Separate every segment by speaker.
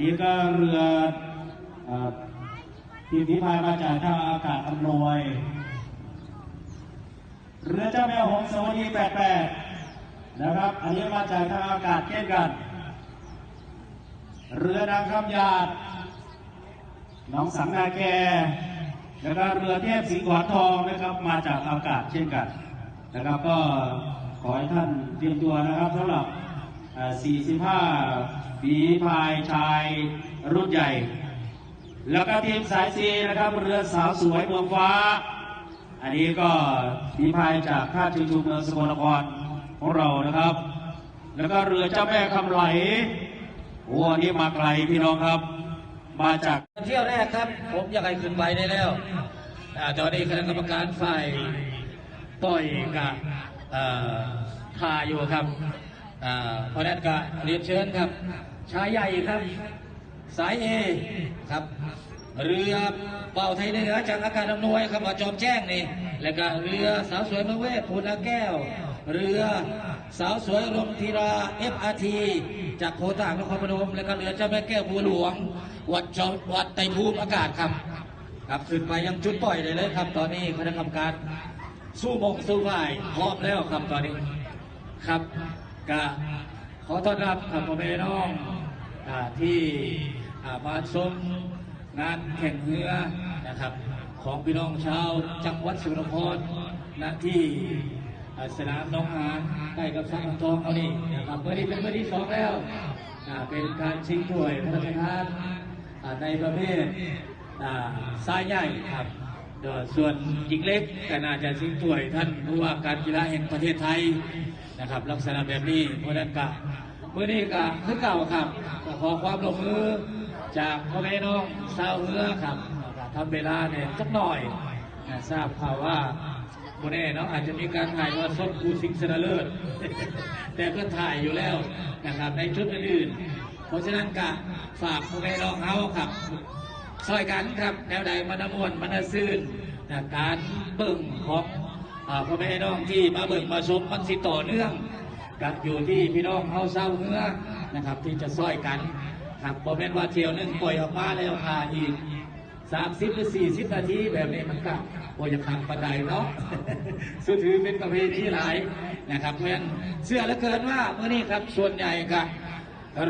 Speaker 1: นี้ก็เรืออทีมพิพายมาจากท่าอากาศอำนวย เรือเจ้าแม่หงสวัสดี88 นะครับ อันนี้มาจากทางอากาศเช่นกัน เรือนางคำหยาด น้องสังนาแก แล้วก็เรือเทพสิงห์ขวานทองนะครับ มาจากอากาศเช่นกัน นะครับก็ขอให้ท่านเตรียมตัวนะครับสำหรับ 45ฝีพายชายรุ่นใหญ่ แล้วก็ทีมสายซีนะครับเรือสาวสวยเมืองฟ้า อันนี้ก็ฝีพายจากท่าชิงชุมเมืองสกลนครของเรานะครับ แล้วก็เรือเจ้าแม่คำไหลโอ้อันนี้มาไกลพี่น้องครับ มาจาก
Speaker 2: เที่ยวแรกครับ ผมอยากให้ขึ้นไปได้แล้วอตอนนี้คณะกรรมการฝ่ายปล่อยกับทาอยู่ครับ อ่าเพราะนั้นก็เรียนเชิญครับ ชายใหญ่ครับ สายเอครับ เรือเป่าไทยเหนือจากอากาศอำนวยครับมาจอมแจ้งนี่ แล้วก็เรือสาวสวยเมืองเวทพูนาแก้ว เรือสาวสวยลมธีรา FRT จากโคต่ากนครพนม แล้วก็เรือเจ้าแม่แก้วบัวหลวง วัดจอมวัดไตรภูมิอากาศครับครับขึ้นไปยังจุดปล่อยเลยครับ ตอนนี้คณะกรรมการสู้มงสู้ฝ่ายพร้อมแล้วครับตอนนี้ครับ ก็ขอต้อนรับครับพ่อแม่น้องที่มาชมงานแข่งเรือนะครับ ของพี่น้องชาวจังหวัดสุรพรณที่อ่สนามน้องหานใกล้กับสระน้ำทองเอานี่นะครับเมื่อนี้เป็นเมื่อที่สองแล้วเป็นการชิงถ้วยพระราชทานในประเภทอ่าทรายใหญ่ครับ ส่วนหญิงเล็กก็น่าจะชิงถ้วยท่านผู้ว่าการกีฬาแห่งประเทศไทยนะครับ ลักษณะแบบนี้เพราะนั้นก็เมื่อนี้ก็คือเก่าครับขอความร่วมมือจากพ่อแม่น้องชาวเรือครับทำเวลาเนี่ยสักหน่อยทราบข่าวว่าโมแน่เนาะอาจจะมีการถ่ายทอดสดกูสิงห์ชนะเลิศแต่ก็ถ่ายอยู่แล้วนะครับในชุดอื่น เพราะฉะนั้นก็ฝากพ่อแม่น้องเขาครับ ซอยกันครับแนวใดมันมวนมันซื่นนการเบิ่งของอพ่อแม่น้องที่มาเบิ่งมาชมมันสิต่อเนื่องกันอยู่ที่พี่น้องเฮาเศร้าเนื้อนะครับ ที่จะซอยกันครับพอเป็นว่าเที่ยวนึงปล่อยออกมาแล้วพาอีก30หรือ40นาทีแบบนี้มันก็โอ้ยขังปันไดเนาะสุดถือเป็นประเพณีหลายนะครับเพราะฉะนั้นเชื่อเหลือเกินว่าเมื่อนี้ครับส่วนใหญ่ก็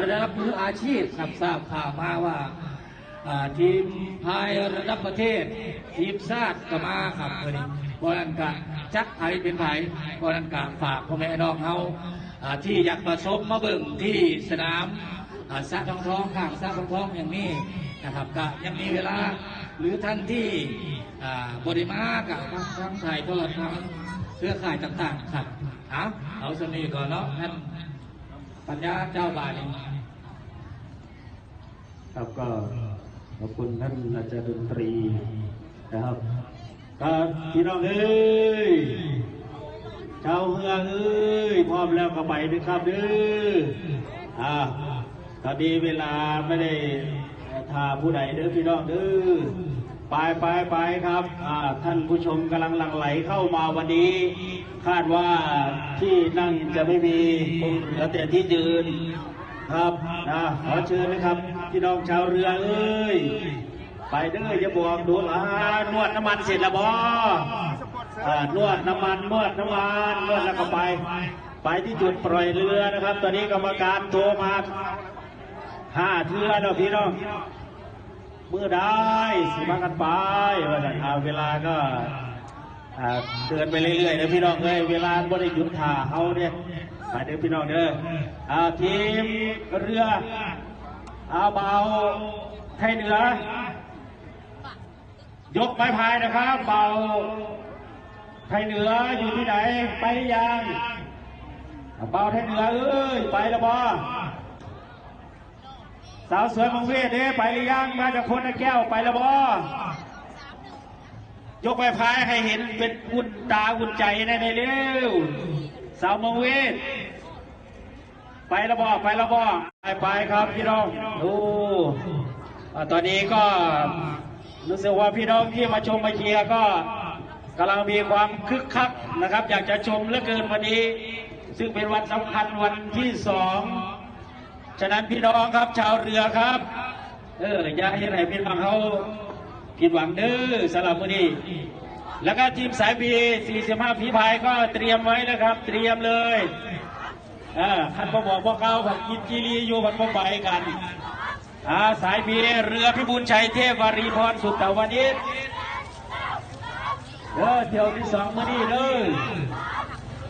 Speaker 2: ระดับมืออาชีพครับทราบข่าวมาว่า ทีมพายระดับประเทศ ทีมชาติกมาครับวันนี้เพราะนั้นก็จักไผเป็นไผเพราะนั้นก็ฝากพ่อแม่น้องเฮาที่อยากมาชมมาเบิ่งที่สนามอ่าทองทองข้างสระทองทองอย่างนี้นะครับก็ยังมีเวลาหรือท่านที่บริมากับทางทางถ่ายทอดทางเครือข่ายต่างๆครับเอาเอาสนีก่อนเนาะท่านปัญญาเจ้าบาทเอง
Speaker 1: ครับก็ ขอบคุณท่านอาจารย์ดนตรีนะครับครับพี่น้องเอ้ยชาวเมืองเอ้ยพร้อมแล้วก็ไปนะครับเด้ออ่าตอนนี้เวลาไม่ได้ทาผู้ใดเด้อพี่น้องเด้อไปไปไปครับอ่าท่านผู้ชมกำลังหลั่งไหลเข้ามาวันนี้ คาดว่าที่นั่งจะไม่มีคงเหลือแต่ที่ยืนครับนะขอเชิญนะครับ พี่น้องชาวเรือเอ้ย ไปเด้ออย่าบวกดูอ่านวดน้ำมันเสร็จแล้วบอนวดน้ำมันนวดน้ำมันนวดแล้วก็ไป ไปที่จุดปล่อยเรือนะครับ ตอนนี้กรรมการโทรมาห้าเทือเนาะพี่น้องเมื่อได้สิมากันไปว่าจะเอาเวลาก็เดินไปเรื่อยๆนะพี่น้องเอ้ยเวลาบ่ได้หยุดถ่าเขาเนี่ยไปเด้อพี่น้องเด้ออ่าทีมเรือ เอาเบาไทยเหนือ ยกไม้พายนะครับ เบาไทยเหนืออยู่ที่ไหน ไปหรือยังเบาไทยเหนือเอ้ยไปแล้วบอสาวสวยมังเวทเด้ไปหรือยังมาจากคนละแก้วไปแล้วบอยกไปพายให้เห็นเป็นอุ่นตาอุ่นใจในในเร็วสาวมงเวท ไปและบอไปและบอไปไปครับพี่น้องดูตอนนี้ก็รู้สึกว่าพี่น้องที่มาชมมาเชียร์ก็กำลังมีความคึกคักนะครับ อยากจะชมเหลือเกินวันนี้ ซึ่งเป็นวันสำคัญวันที่สองฉะนั้นพี่น้องครับชาวเรือครับ เอออย่าให้ไหนพี่น้องเขาผิดหวังเด้อสำหรับวันนี้แล้วก็ทีมสายบี45ฝีพายก็เตรียมไว้นะครับ เตรียมเลย อ่าท่านก็บอกพวกเขาผักกินจีรีอยู่ผัดพวกไปกันอาสายบีเรือพิบูลชัยเทพวารีพรสุตตะวันนี้เออเที่ยวที่สองมื่อนี้เลย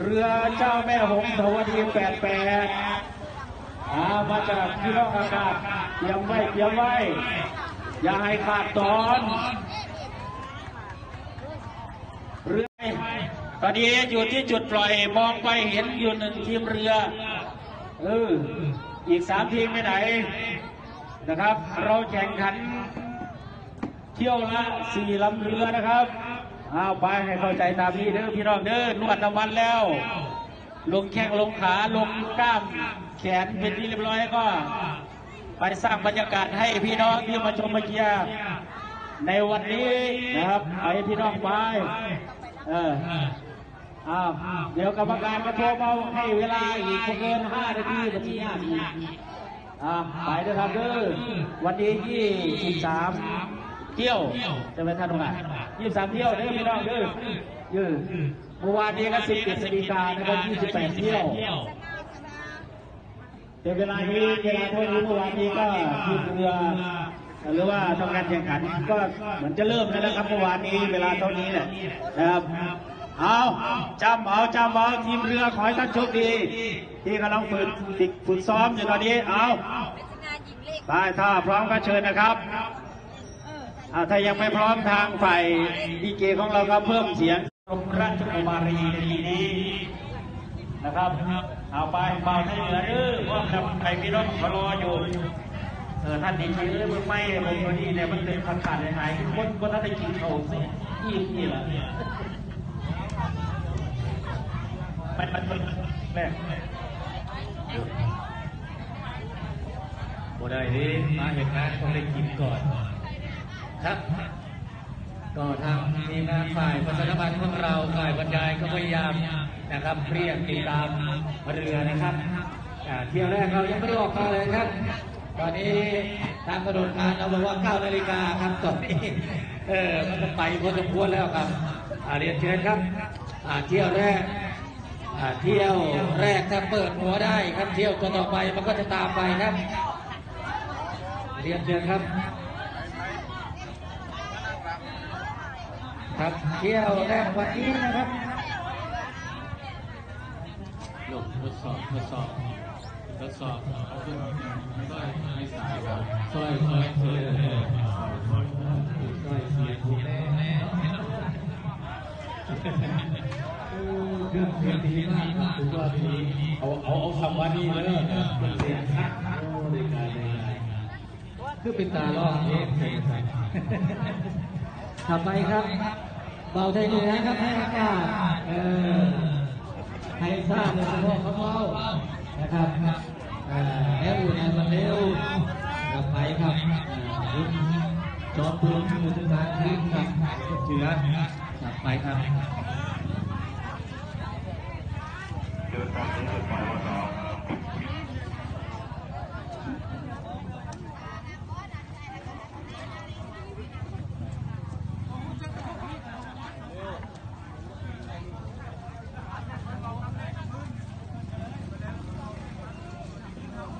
Speaker 1: เรือเจ้าแม่หงส์ทวดีแปดแปดอามาจากพี่น้องอากาศเตรียมไว้เตรียมไว้ อย่าให้ขาดตอน เรือ ตอนนี้อยู่ที่จุดปล่อยมองไปเห็นอยู่หนึ่งทีมเรือ เออ อีกสามทีมไปไหนนะครับ เราแข่งขัน เที่ยวละสี่ลำเรือนะครับเอาไปให้เข้าใจตามนี้เด้อพี่น้องเด้อนวดน้ำมันแล้ว ลงแข้งลงขาลงกล้าม แขนเป็นที่เรียบร้อยก็ ไปสร้างบรรยากาศให้พี่น้องที่มาชมมาเชียร์ในวันนี้นะครับเอาให้พี่น้องไป เออ อ้าวเดี๋ยวกรรมการมาโทรมาให้เวลาอีกบ่เกินห้านาทีบัญชีห้านาทีอ่าไปด้วยครับเด้อวันที่ยี่สิบสามเที่ยวจะไปท่านตรงไหนยี่สิบสามเที่ยวเด้อพี่น้องเด้อยือเมื่อวานนี้ก็สิบเจ็ดสดีกานะครับยี่สิบแปดเที่ยวเวลานี้เวลาเท่านี้เมื่อวานนี้ก็ทีมเรือหรือว่าทำการแข่งขันก็เหมือนจะเริ่มแล้วนะครับเมื่อวานนี้เวลาเท่านี้แหละนะครับ เอาจำเอาจำเอาทีมเรือขอให้ท่านโชคดี ที่กำลังฝึกฝึกฝึกซ้อมอยู่ตอนนี้เอาไปถ้าพร้อมก็เชิญนะครับเอาถ้ายังไม่พร้อมทางฝ่ายดีเกของเราก็เพิ่มเสียงราชกุมารีในทีนี้นะครับ เอาไปเบาให้เหลือเด้อเพราะนำไปพี่น้องเขารออยู่เออท่านดีชีเอ้ยมึงไม่ผมตัวนี้เนี่ยมันเป็นขาดขาดหายๆคนคนนั้นได้กินเขาสิอีกนี่แหละ มันมันมันแม่บ่ได้ดิมาเห็นงานต้องได้กินก่อน
Speaker 2: ครับ ก็ทางทีมงานฝ่ายประชาสัมพันธ์ของเราฝ่ายบรรยายก็พยายามนะครับเรียกติดตามเรือนะครับเที่ยวแรกเรายังไม่ได้ออกมาเลยครับ ตอนนี้ทางกระโดดการเราบอกว่า 9 นาฬิกาครับตอนนี้เออมันก็ไปพอสมควรแล้วครับเรียนเชิญครับเที่ยวแรก อ่าเที่ยวแรกถ้าเปิดหัวได้ครับเที่ยวตัวต่อไปมันก็จะตามไปครับเรียนเชิญครับ ครับเที่ยวแรกวันนี้นะครับลงทดสอบทดสอบทดสอบเอาขึ้นสร้อยไม่สายครับสร้อยสร้อยสร้อยสร้อยเสียถูกแน่แน่ เครื่องเสียงดีมากครับถือว่าดีเอาเอาเอาคำว่านี้เลยมันเสียงคักโอ้ในการในการคือเป็นตาลอกเองใช่ไหมต่อไปครับ เบาไทยเหนือครับให้อากาศเออให้ทราบเลยเฉพาะเขาเมานะครับเอ่อแล้วอยู่ในมันเร็วกลับไปครับเอ่อรุ่นจอมปืนมือถึงการทิ้งครับเชื้อกลับไปครับ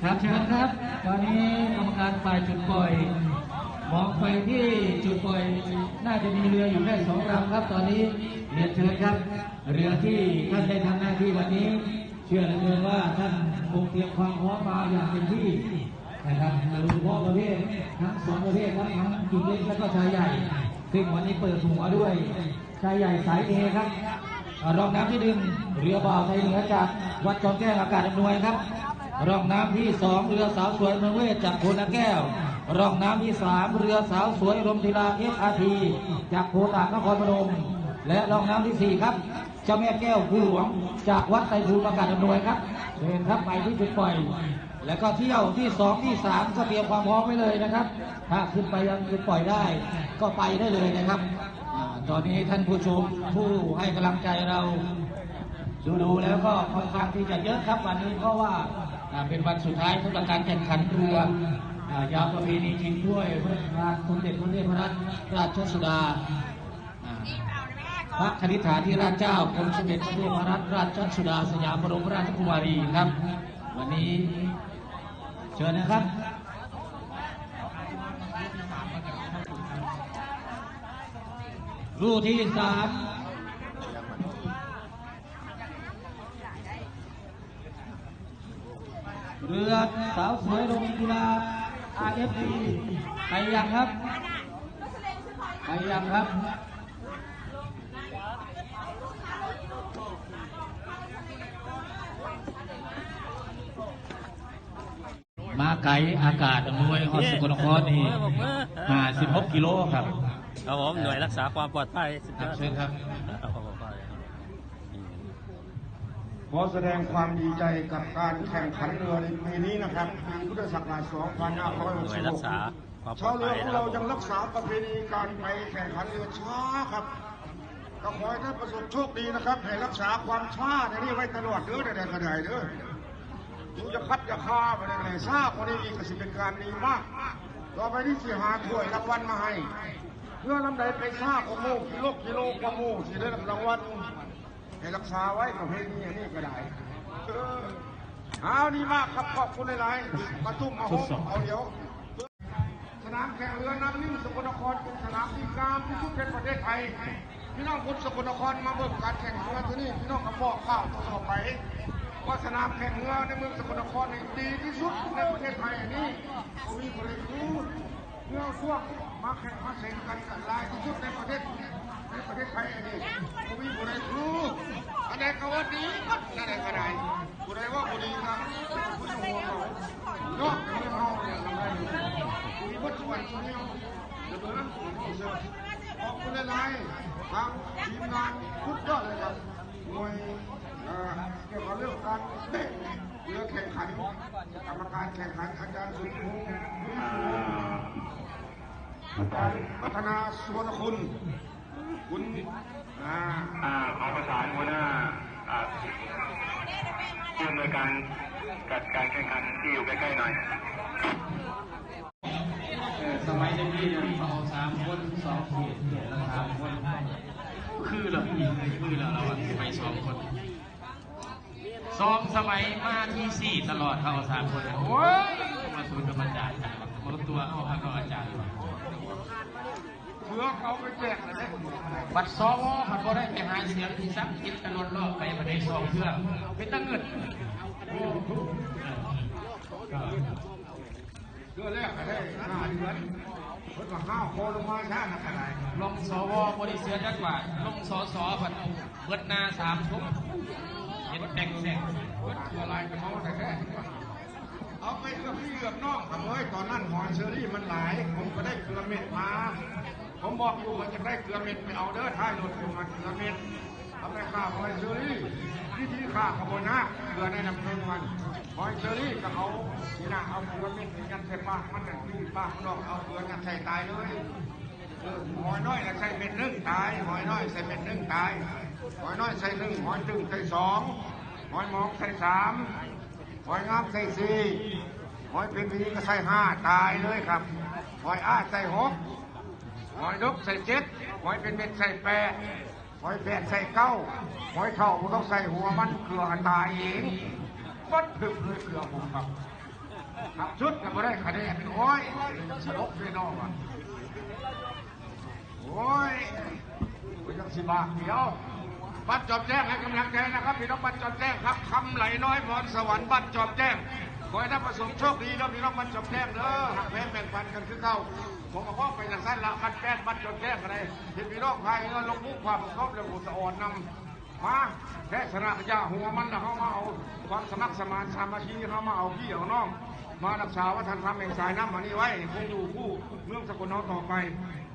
Speaker 2: ครับเชิญครับ ตอนนี้กรรมการฝ่ายจุดปล่อย มองไปที่จุดปล่อย น่าจะ มีเรืออยู่แค่สองลำครับตอนนี้เรียนเชิญครับ เรือที่ท่านได้ทำหน้าที่วันนี้ เชื่อเหลือเกินว่าท่านคงเตรียมความพร้อมมาอย่างเต็มที่นะครับโดยเฉพาะประเภททั้งสองประเภทครับทั้งกิงเล็กและก็ชายใหญ่ซึ่งวันนี้เปิดหัวด้วยชายใหญ่สายเอครับรองน้ำที่หนึ่งเรือบ่าวไทยเหนือจากวัดจอมแก้วอากาศอำนวยครับรองน้ำที่สองเรือสาวสวยเมืองเวทจากโพนาแก้ว รองน้ำที่สามเรือสาวสวยรมธีลาเอสอาทีจากโพตากนครพนมและรองน้ำที่สี่ครับเจ้าแม่แก้วผู้หลวงจากวัดไตรภูมิอากาศอำนวยครับเดินครับไปที่จุดปล่อย แล้วก็เที่ยวที่สองที่สามก็เตรียมความพร้อมไว้เลยนะครับ ถ้าขึ้นไปยังจุดปล่อยได้ ก็ไปได้เลยนะครับอตอนนี้ท่านผู้ชมผู้ให้กำลังใจเราดูดูแล้วก็ค่อนข้างที่จะเยอะครับวันนี้เพราะว่าเป็นวันสุดท้ายสำหรับการแข่งขันเรือ ยาวประเพณีชิงถ้วยพระราชสมเด็จพระเทพรัตนราชสุดาพระคณิษฐาธิราชเจ้ากรมสมเด็จพระเทพรัตนราชสุดาสยามบรมราชกุมารีครับ วันนี้เชิญนะครับรูที่สามเรือสาวสวยโรงเรียนกีฬา RFC ไปยังครับ ไปยังครับมาไกลอากาศอำนวยฮอดสกลนครนี่56กิโลครับ
Speaker 3: ครับผมหน่วยรักษาความปลอดภัยสุด
Speaker 2: ค
Speaker 3: ย
Speaker 2: รับ
Speaker 3: อด
Speaker 2: เชิญครับ
Speaker 3: เอาความปลอดภัยครับ
Speaker 4: ขอแสดงความดีใจกับการแข่งขันเรือในปีนี้นะครับปีพุทธศักราช
Speaker 3: หน่วยรักษา
Speaker 4: 2566
Speaker 3: ความปล
Speaker 4: ชาว
Speaker 3: ด
Speaker 4: เรื
Speaker 3: ภั
Speaker 4: อยของ
Speaker 3: นะค
Speaker 4: เรา
Speaker 3: รับ
Speaker 4: ยังรักษาประเพณีการไปแข่งขันเรือช้าครับก็ขอให้ท่านประสบโชคดีนะครับให้รักษาความช้าในนี้ไว้ตลอดเด้อในกระไดเด้ออยู่จะคัดจะฆ่าไปในไหนทราบคนนี้อีกก็สิเป็นการดีมาก ต่อไปที่สิหาถ้วยรางวัลมาให้ เพื่อลำใดไปทราบของโมกิโลกิโลกว่าโมสิได้รับรางวัล ให้รักษาไว้ประเพณีอันนี้ก็ได้เออเอาดีมากครับขอบคุณหลายๆมาตุ้มมาห้องเอาเดี๋ยว สนามแข่งเรือน้ำนิ่งสกลนครเป็นสนามที่งามที่สุดในประเทศไทยพี่น้องคนสกลนครมาเบิ่งการแข่งเรือที่นี่พี่น้องก็บอกข้าวต่อไปว่าสนามแข่งเรือในเมืองสกลนครนี่ดีที่สุดในประเทศไทยอันนี้มีบริษัทเรือพวกมาแข่งมาแข่งกันกันหลายที่สุดในประเทศ ในประเทศไทยอันนี้มีบริษัทอันใดก็ว่าดีอันใดก็ได้ผู้ใดว่าบ่ดีครับผู้ชมหัวเขาเนาะไม่เฮาเนี่ยทำได้อยู่มีวัตถุวันตัวนี้เดี๋ยวนะขอบคุณหลายๆทางทีมงานทุกยอดเลยครับหน่วยเอ่อเกี่ยวกับเรื่องการเตะเรือแข่งขันกรรมการแข่งขันอาจารย์สุดพงศ์อาจารย์พัฒนาสุวรรณคุณ คุณอ่า
Speaker 5: อ่าขอประสานหัวหน้าอ่าผู้อำนวยการจัดการแข่งขันที่อยู่ใกล้ๆหน่อย
Speaker 2: สมัยเด็กนี่เนี่ยเขาเอาสามคนสองเขตเขตละสามคน คือเราพี่คือเราเราอะสมัยสองคนสองสมัยมาที่สี่ตลอดเขาเอาสามคนโอ้ยมาสูนกับอาจารย์มาตัวเอาพระก็อาจารย์
Speaker 4: พื่อเขาไปแจกอะ
Speaker 2: บัตรสวมันก็ได้ไปหาเสียงที่ซักคิดกันรอบไปประเดี๋ยวสองเพื่อเป็นตั้งเงิน
Speaker 4: เพื่อแรกก็ได้ห้าเดือนเพิ่นว่าห้าโคลงมาช้านักอะไร
Speaker 2: ลงสวบริเสียจักว่าลงสสผัดเบิดนาสามทุกเห็นแบ่งแสง
Speaker 4: เพิ่นคืออะไรกันเขาแต่แท้เอาไปเกือบพี่เกือบน้องครับเฮ้ตอนนั้นหอยเชอรี่มันหลาย ผมก็ได้เกลือเม็ดมา ผมบอกอยู่ว่าจะได้เกลือเม็ดไปเอาเด้อท้ายรถผมมาเกลือเม็ดทำไมข้าหอยเชอรี่วิธีข้าขบวนนะเกลือในน้ำเพลิงมันหอยเชอรี่ก็เอาทีน่ะเอาเกลือเม็ดยันใส่ปากมันนั่นที่ปากมันออกเอาเกลือยันใส่ตายเลยหอยน้อยใส่เม็ดนึ่งตายหอยน้อยใส่เม็ดนึ่งตายหอยน้อยใส่หนึ่งหอยตึงใส่สองหอยมองใส่สามหอยงามใส่สี่หอยเป็นพีก็ใส่ห้าตายเลยครับหอยอ้าใส่หก หอยดกใส่เจ็ดหอยเป็นเม็ดใส่แปดหอยแปดใส่เก้าหอยเท่าต้องใส่หัวมันเกลือตายเองบัดถึกเลยเกลือผมครับครับชุดก็ไม่ได้คะแนนโอ้ยสลบเลยน้องอะโอ้ยไปยังสิบาทเดียวบัตรจอบแจ้งให้กำลังใจนะครับพี่น้องบัตรจอบแจ้งครับคำไหลน้อยพรสวรรค์บัตรจอบแจ้ง ขอให้ท่านประสบโชคดีนะพี่น้องบัตรจบแจ้งเด้อหักแพงแบ่งปันกันคือเก่าผมก็ไปจากสั้นละบัตรแป้นบัตรจอบแจ้งอะไรเห็นพี่น้องพายเงินลงมุกความครอบและบุตรอ่อนนำมาแค่ชนะพญาหัวมันนะเขามาเอาความสมัครสมานสามัคคีเขามาเอาพี่เอาน้อง มารักษาวัฒนธรรมแห่งสายน้ำมันนี้ไว้คงอยู่คู่เมืองสกลนครต่อไป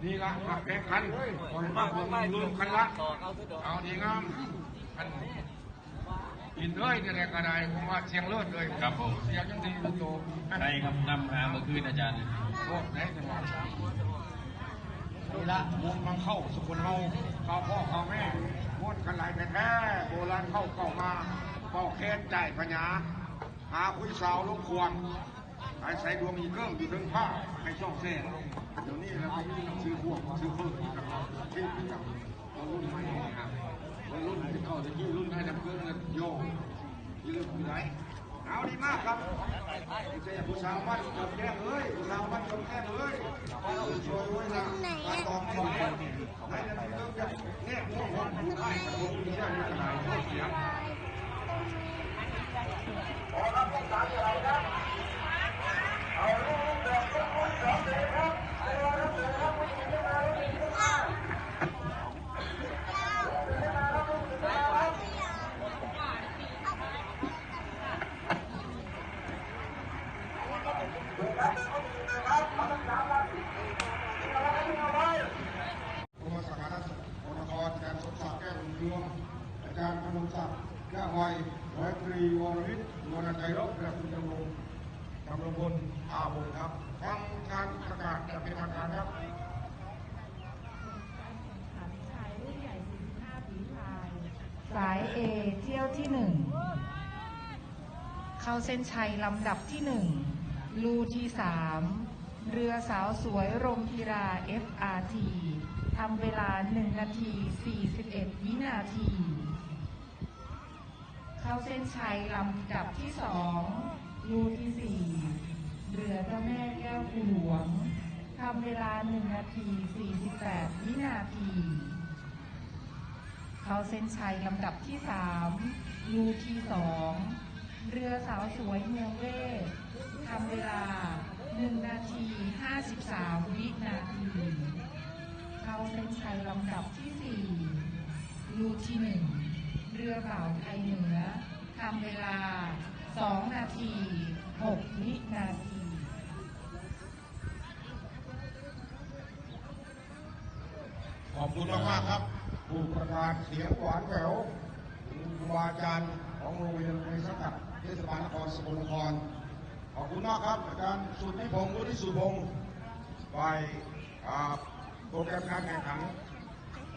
Speaker 4: นี่ละหักแข่งขันขอให้มากกว่ามันรวมกันละเอาดีงามอัน กินเลยเนี่ยแหละก็ได้ผมว่าเสียงเลิศเลย
Speaker 2: ครับผม
Speaker 4: เสียงยังดีอยู่โต
Speaker 2: ใช่ครับนำหาเมื่อคืนอาจารย์
Speaker 4: โอ้ไหนจังหวะนี่ละม้วนมังเข้าสกุลเฮาเข้าพ่อเข้าแม่ม้วนกันหลายแท้ๆโบราณเข้าเข้ามาเป่าแค้นใจปัญญาหาคุยสาวลงควงไอ้ใส่ดวงมีเครื่องอยู่ถึงผ้าให้ช่องแท่ลงเดี๋ยวนี้เราไปซื้อพวกซื้อเครื่องกันที่กับรุ่นใหม่นะค รับรุ่นที่เข้าตะกี้รุ่นให้ดำเครื่องเงินโยกที่เรื่องอยู่ไหนเอาดีมากครับเจ้าผู้สาวบ้านจบแก้มเอ้ยผู้สาวบ้านจบแก้มเอ้ยช่วยไว้นะการตองช่วยให้ดำเครื่องเนี่ยพวกผมผู้ให้กับผมที่ยังไม่ขนาดเสียง ผู้มาสักการะองค์กรอาจารย์สมศักดิ์แก้วอุ่นยวงอาจารย์พนมศักดิ์แก้วไวร้อยตรีวรวิทย์วรรณชัยรบและคุณดำรงดำรงพลอาบุญครับฟังการประกาศจะเป็นทางการครับ
Speaker 6: ชายรุ่นใหญ่ 45 ฝีพาย สาย A เที่ยวที่หนึ่ง เข้าเส้นชัยลำดับที่หนึ่ง ลูที่สาม เรือสาวสวยรมพิรา FRT ทำเวลา 1 นาที 41 วินาที เข้าเส้นชัยลำดับที่สองลูที่สี่เรือเจ้าแม่แก้วหลวงทำเวลา 1 นาที 48 วินาที เข้าเส้นชัยลำดับที่สามลูที่สองเรือสาวสวยเมืองเวททำเวลา 1 นาที 53 วินาที เข้าเส้นชัยลำดับที่สี่ลูที่หนึ่งเรือเป่าไทยเหนือทำเวลา 2 นาที 6 วินาที
Speaker 4: ขอบคุณมากๆครับ ผู้ประกาศเสียงหวานแหววครูบาอาจารย์ของโรงเรียนในสังกัดเทศบาลนครสกลนคร ขอบคุณมากครับอาจารย์สุทธิพงศ์วุฒิสุพงศ์ฝ่ายโปรแกรมการแข่งขัน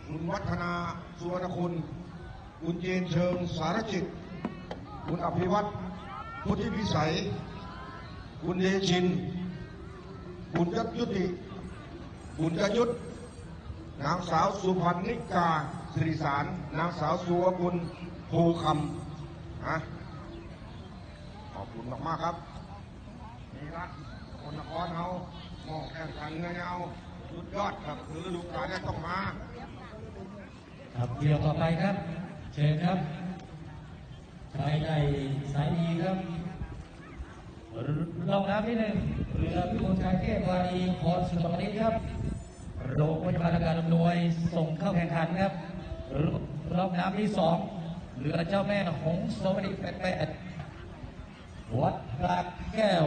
Speaker 4: คุณวัฒนาสุวรรณคุณคุณเจนเชิงสารจิต คุณอภิวัตรพุทธิพิสัย คุณเดชิน คุณยัตยุติ คุณยยุทธ นางสาวสุพรรณิกาสิริสาร นางสาวสุวกุลภูคำนะขอบคุณมากๆครับนี่ละคนนครเอาหมองแข่งขันเงินเอาสุดยอดครับคือฤดูกาลนี้ต้องมา
Speaker 2: ครับเกี่ยวต่อไปครับ เชิญครับชายใหญ่สายดีครับรองน้ำที่หนึ่งเรือพิบูลชายเทพวารีพรสุตมนิตครับ โรงพยาบาลการอำนวยส่งเข้าแข่งขันครับรอบน้ำที่สองเหลือเจ้าแม่หงส์สวัสดิแปดแปดวัดพระแก้ว